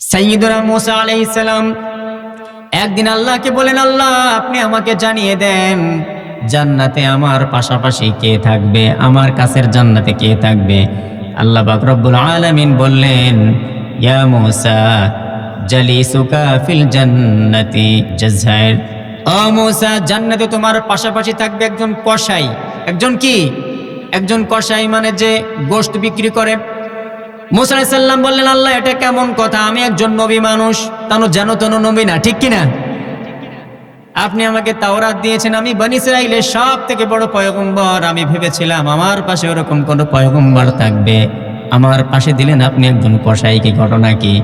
সাইয়্যিদুনা মুসা আলাইহিস সালাম, একদিন আল্লাহকে বলেন, আল্লাহ, আপনি আমাকে জানিয়ে দেন, জান্নাতে আমার পাশাপাশি কে থাকবে? আমার কাছের জান্নাতে কে থাকবে? আল্লাহ পাক রব্বুল আলামিন বললেন, ইয়া মুসা, জালিসুকা ফিল জান্নাতি জাযাইর ও মুসা, জান্নাতে তোমার পাশাপাশি থাকবে একজন কসাই। একজন কি? একজন কসাই মানে যে গোশত বিক্রি করে। মুসা আলাইহিস সাল্লাম বললেন, আল্লাহ, এটা কেমন কথা? আমি একজন নবী মানুষ। তানো যেন তানো নবী না, ঠিক কিনা? আপনি আমাকে তাওরাত দিয়েছেন, আমি বানি ইসরাইলের সব থেকে বড় পয়গম্বর। আমি ভেবেছিলাম আমার পাশে ওরকম কোনো পয়গম্বর থাকবে। আমার পাশে দিলেন আপনি একজন কসাই কি, ঘটনা কি?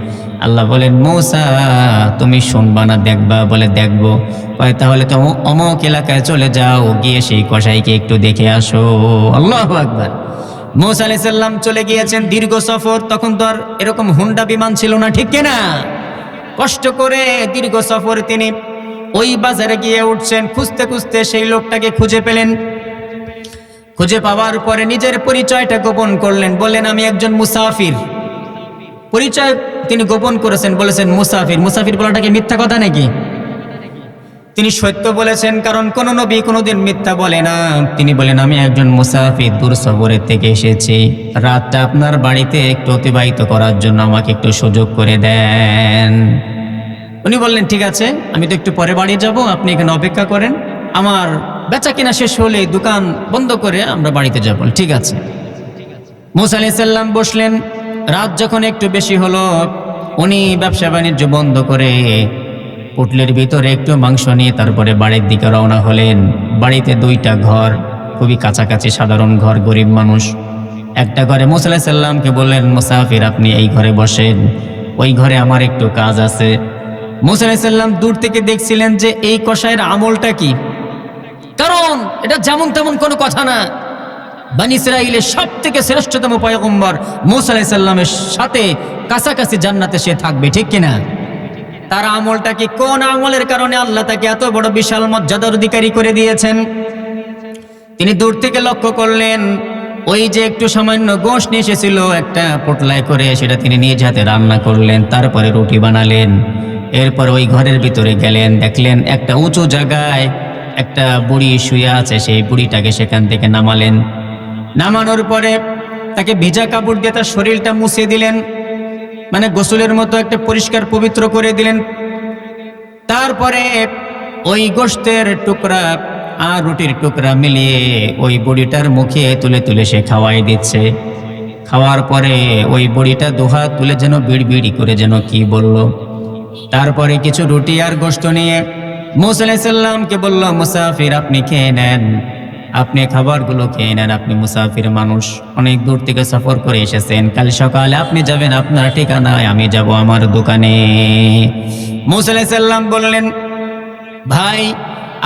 আল্লাহ বলেন, মৌসা, তুমি শুনবা না, দেখবা? বলে, দেখব। তাহলে তো অমক এলাকায় চলে যাও, গিয়ে সেই কসাইকে একটু দেখে আসো। আল্লাহ আকবার। মৌসা আলাইসাল্লাম চলে গিয়েছেন দীর্ঘ সফর, তখন তো আর এরকম হুন্ডা বিমান ছিল না, ঠিক কিনা? কষ্ট করে দীর্ঘ সফর তিনি ওই বাজারে গিয়ে উঠছেন, খুঁজতে খুঁজতে সেই লোকটাকে খুঁজে পেলেন। খুঁজে পাওয়ার পরে নিজের পরিচয়টা গোপন করলেন, বললেন, আমি একজন মুসাফির। পরিচয় তিনি গোপন করেছেন, বলেছেন, মুসাফির। মুসাফির বলাটাকে মিথ্যা কথা নাকি? তিনি সত্য বলেছেন, কারণ কোন নবী কোনোদিন মিথ্যা বলে না। তিনি বলেন, আমি একজন মুসাফির, দূর সফরের থেকে এসেছি। রাতটা আপনার বাড়িতে একটু অতিবাহিত করার জন্য আমাকে একটু সুযোগ করে দেন। উনি বললেন, ঠিক আছে, আমি তো একটু পরে বাড়ি যাব, আপনি এখানে অপেক্ষা করেন। আমার বেচা কিনা শেষ হলে দোকান বন্ধ করে আমরা বাড়িতে যাব। ঠিক আছে। মুসা আলাইসাল্লাম বসলেন। রাত যখন একটু বেশি হলো, উনি ব্যবসা বাণিজ্য বন্ধ করে পুটলের ভিতরে একটু মাংস নিয়ে তারপরে বাড়ির দিকে রওনা হলেন। বাড়িতে দুইটা ঘর, খুবই কাছাকাছি সাধারণ ঘর, গরিব মানুষ। একটা ঘরে মুসা আলাইসাল্লামকে বললেন, মুসাফির, আপনি এই ঘরে বসেন। ওই ঘরে আমার একটু কাজ আছে। মুসা আলাইসাল্লাম দূর থেকে দেখছিলেন যে এই কষায়ের আমলটা কি। কারণ এটা যেমন তেমন কোনো কথা না। বানি সব থেকে শ্রেষ্ঠতম পয়গম্বর মুসা আলাইসাল্লামের সাথে কাছাকাছি জান্নাতে সে থাকবে, ঠিক কিনা? তার আমলটা কি কোন আমলের কারণে আল্লাহ তাকে এত বড় বিশাল মর্যাদার অধিকারী করে দিয়েছেন? তিনি দূর থেকে লক্ষ্য করলেন, ওই যে একটু সামান্য গোশ নিয়ে এসেছিল, একটা পোটলায় করে সেটা তিনি নিজ হাতে রান্না করলেন, তারপরে রুটি বানালেন, এরপর ওই ঘরের ভিতরে গেলেন, দেখলেন একটা উঁচু জায়গায় একটা বুড়ি শুয়ে আছে, সেই বুড়িটাকে সেখান থেকে নামালেন। নামানোর পরে তাকে ভিজা কাপড় দিয়ে তার শরীরটা মুছে দিলেন। মানে গোসলের মতো একটা পরিষ্কার পবিত্র করে দিলেন। তারপরে ওই গোষ্ঠের টুকরা আর রুটির টুকরা মিলিয়ে ওই বড়িটার মুখে তুলে তুলে সে খাওয়াই দিচ্ছে। খাওয়ার পরে ওই বড়িটা দোহা তুলে যেন বিড় বিড়ি করে যেন কি বলল। তারপরে কিছু রুটি আর গোস্ত নিয়ে মুসাল্লামকে বলল, মুসাফির, আপনি খেয়ে নেন। আপনি খাবারগুলো খেয়ে নেন, আপনি মুসাফির মানুষ। অনেক দূর থেকে সফর করে এসেছেন। কাল সকালে আপনি যাবেন আপনার ঠিকানায়, আমি যাব আমার দোকানে। মুসাল্লাম বললেন, ভাই,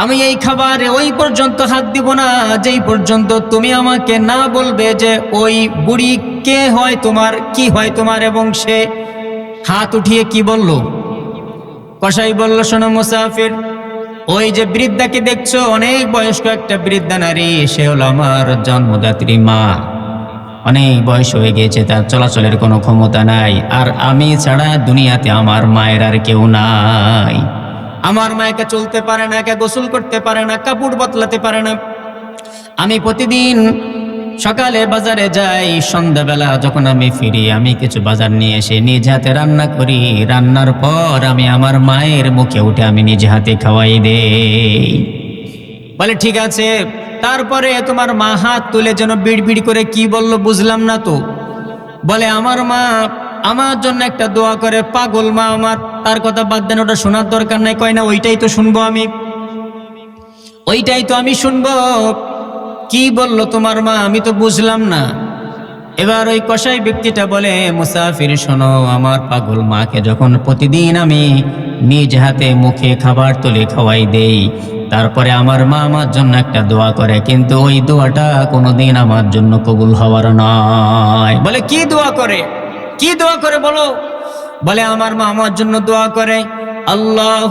আমি এই খাবারে ওই পর্যন্ত হাত দিব না, যেই পর্যন্ত তুমি আমাকে না বলবে যে ওই বুড়ি কে হয় তোমার, কি হয় তোমার এবং সে হাত উঠিয়ে কি বলল? কসাই বলল, শোনো মুসাফির ওই যে বৃদ্ধাকে দেখছ, অনেক বয়স্ক একটা বৃদ্ধা নারী, সে হলো আমার জন্মদাত্রী মা। অনেক বয়স হয়ে গেছে তার চলাচলের কোনো ক্ষমতা নাই। আর আমি ছাড়া দুনিয়াতে আমার মায়ের আর কেউ নাই। আমার মায়েকে চলতে পারে না একে গোসল করতে পারে না, কাপড় বদলাতে পারে না। আমি প্রতিদিন সকালে বাজারে যাই, সন্ধ্যাবেলা যখন আমি ফিরি, আমি কিছু বাজার নিয়ে এসে নিজ হাতে রান্না করি। রান্নার পর আমি আমার মায়ের মুখে উঠে আমি নিজ হাতে খাওয়াই দেই। বলে, ঠিক আছে, তারপরে তোমার মা হাত তুলে যেন বিড় বিড় করে কি বলল বুঝলাম না তো। বলে, আমার মা আমার জন্য একটা দোয়া করে, পাগল মা আমার, তার কথা বাদ দেন, ওটা শোনার দরকার নাই, কয় না, ওইটাই তো শুনব আমি। ওইটাই তো আমি শুনব। কি বলল তোমার মা? আমি তো বুঝলাম না। এবার ওই কসাই ব্যক্তিটা বলে, মুসাফির, শোনো, আমার পাগল মাকে যখন প্রতিদিন আমি নিজ হাতে মুখে খাবার তুলে খাওয়াই দেই, তারপরে আমার মা আমার জন্য একটা দোয়া করে, কিন্তু ওই দোয়াটা কোনোদিন আমার জন্য কবুল হওয়ার নয়। বলে, কি দোয়া করে? কি দোয়া করে বলো? বলে, আমার মা আমার জন্য দোয়া করে আল্লাহ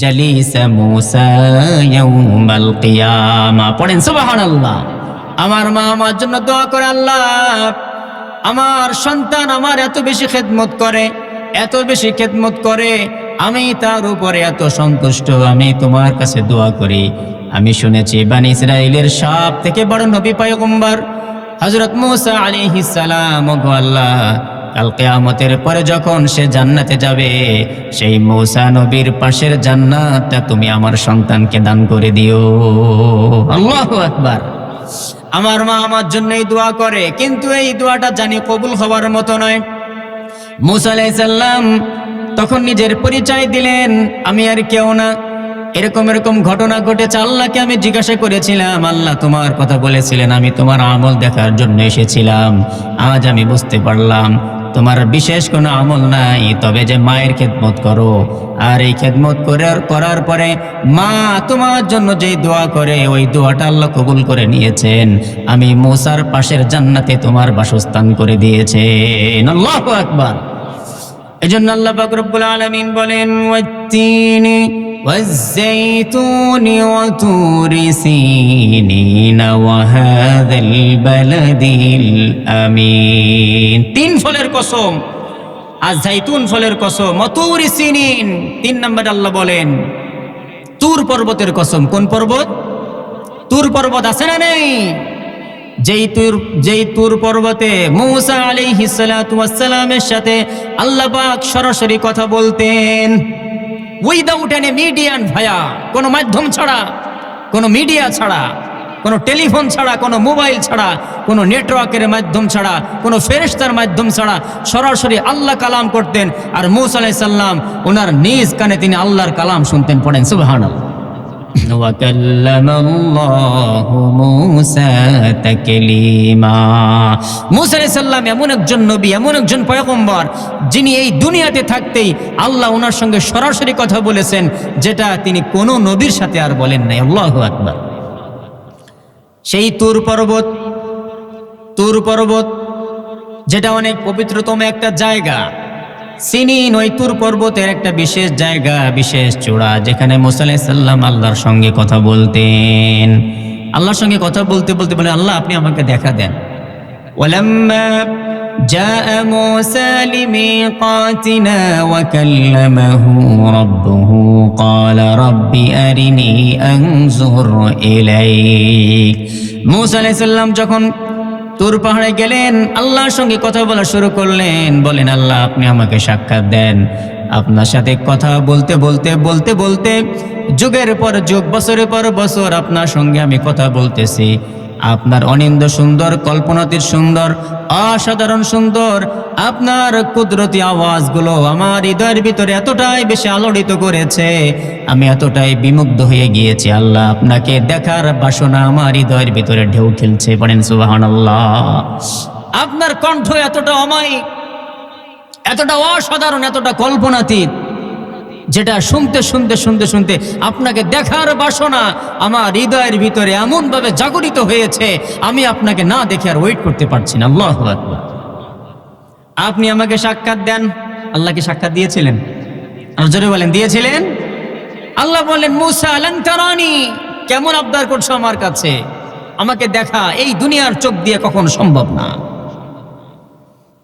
জালিসা মুসা ইয়াউমাল পড়েন, সুবহানাল্লাহ। আমার মা আমার জন্য দোয়া করে, আল্লাহ, আমার সন্তান আমার এত বেশি খেদমত করে, এত বেশি খেদমত করে, আমি তার উপরে এত সন্তুষ্ট, আমি তোমার কাছে দোয়া করি। আমি শুনেছি বানি ইসরায়েলের সব থেকে বড় নবী পয়গম্বর হজরত মুসা আলাইহিস সালাম, ওগো আল্লাহ কাল কেয়ামতের পরে যখন সে জান্নাতে যাবে, সেই মৌসা নবীর পাশের জান্নাতটা তুমি আমার সন্তানকে দান করে দিও। আল্লাহু আকবার। আমার মা আমার জন্যই দোয়া করে, কিন্তু এই দোয়াটা জানি কবুল হওয়ার মতো নয়। মুসা আলাইসাল্লাম তখন নিজের পরিচয় দিলেন, আমি আর কেউ না। এরকম এরকম ঘটনা ঘটেছে, আল্লাহকে আমি জিজ্ঞাসা করেছিলাম, আল্লাহ তোমার কথা বলেছিলেন, আমি তোমার আমল দেখার জন্য এসেছিলাম, আজ আমি বুঝতে পারলাম তোমার বিশেষ কোনো আমল নাই, তবে যে মায়ের খেদমত করো। আর এই খেদমত করার করার পরে মা তোমার জন্য যেই দোয়া করে, ওই দোয়াটা আল্লাহ কবুল করে নিয়েছেন। আমি মোসার পাশের জান্নাতে তোমার বাসস্থান করে দিয়েছে দিয়েছেন। আল্লাহু আকবার। এজন্য আল্লাহ পাক রব্বুল আলামিন বলেন, ওয়াত্তিনি والزيتون وطور سينين وهذا البلد الأمين তিন ফলের কসম আর জাইতুন ফলের কসম মতুর সিনিন তিন নম্বর আল্লাহ বলেন তুর পর্বতের কসম কোন পর্বত তুর পর্বত আছে না নেই যেই তুর যেই তুর পর্বতে মৌসা আলাইহিস সালাতু ওয়াসসালামের সাথে আল্লাহ পাক সরাসরি কথা বলতেন উইদাউট এনি মিডিয়ান ভায়া কোনো মাধ্যম ছাড়া, কোনো মিডিয়া ছাড়া, কোনো টেলিফোন ছাড়া, কোনো মোবাইল ছাড়া, কোনো নেটওয়ার্কের মাধ্যম ছাড়া, কোনো ফেরেশতার মাধ্যম ছাড়া, সরাসরি আল্লাহ কালাম করতেন। আর মৌসা আলাইহিস সাল্লাম ওনার নিজ কানে তিনি আল্লাহর কালাম শুনতেন, পড়েন, সুবহানাল্লাহ। وكلم الله موسى تكليما মুসা আলাইহিস সালাম এমন একজন নবী এমন একজন পয়গম্বর যিনি এই দুনিয়াতে থাকতেই আল্লাহ ওনার সঙ্গে সরাসরি কথা বলেছেন যেটা তিনি কোনো নবীর সাথে আর বলেন নাই আল্লাহু আকবার সেই তুর পর্বত তুর পর্বত যেটা অনেক পবিত্রতম একটা জায়গা সিনিন ওই তুর পর্বতের একটা বিশেষ জায়গা বিশেষ চূড়া যেখানে মুসাল্লাহ সাল্লাম আল্লাহর সঙ্গে কথা বলতেন আল্লাহর সঙ্গে কথা বলতে বলতে বলে আল্লাহ আপনি আমাকে দেখা দেন ولما جاء موسى لميقاتنا وكلمه ربه قال رب أرني أنظر إليك موسى عليه السلام যখন তুর পাহাড়ে গেলেন, আল্লাহর সঙ্গে কথা বলা শুরু করলেন। বলেন, আল্লাহ, আপনি আমাকে সাক্ষাৎ দেন। আপনার সাথে কথা বলতে বলতে বলতে বলতে, যুগের পর যুগ, বছরের পর বছর আপনার সঙ্গে আমি কথা বলতেছি। আপনার অনিন্দ সুন্দর কল্পনাতির সুন্দর, অসাধারণ সুন্দর, আপনার কুদরতি আওয়াজগুলো আমার হৃদয়ের ভিতরে এতটাই বেশি আলোড়িত করেছে, আমি এতটাই বিমুগ্ধ হয়ে গিয়েছি। আল্লাহ আপনাকে দেখার বাসনা আমার হৃদয়ের ভিতরে ঢেউ খেলছে পড়েন সুবাহান আপনার কণ্ঠ এতটা অমায়িক, এতটা অসাধারণ, এতটা কল্পনাতীত যেটা শুনতে শুনতে শুনতে শুনতে আপনাকে দেখার বাসনা আমার হৃদয়ের ভিতরে এমনভাবে জাগরিত হয়েছে, আমি আপনাকে না দেখে আর ওয়েট করতে পারছি না। আল্লাহ আপনি আমাকে সাক্ষাৎ দেন। আল্লাহকে সাক্ষাৎ দিয়েছিলেন? আর জোরে বলেন, দিয়েছিলেন? আল্লাহ বলেন মুসা আলঙ্কারানি কেমন আবদার করছ আমার কাছে? আমাকে দেখা, এই দুনিয়ার চোখ দিয়ে কখনো সম্ভব না।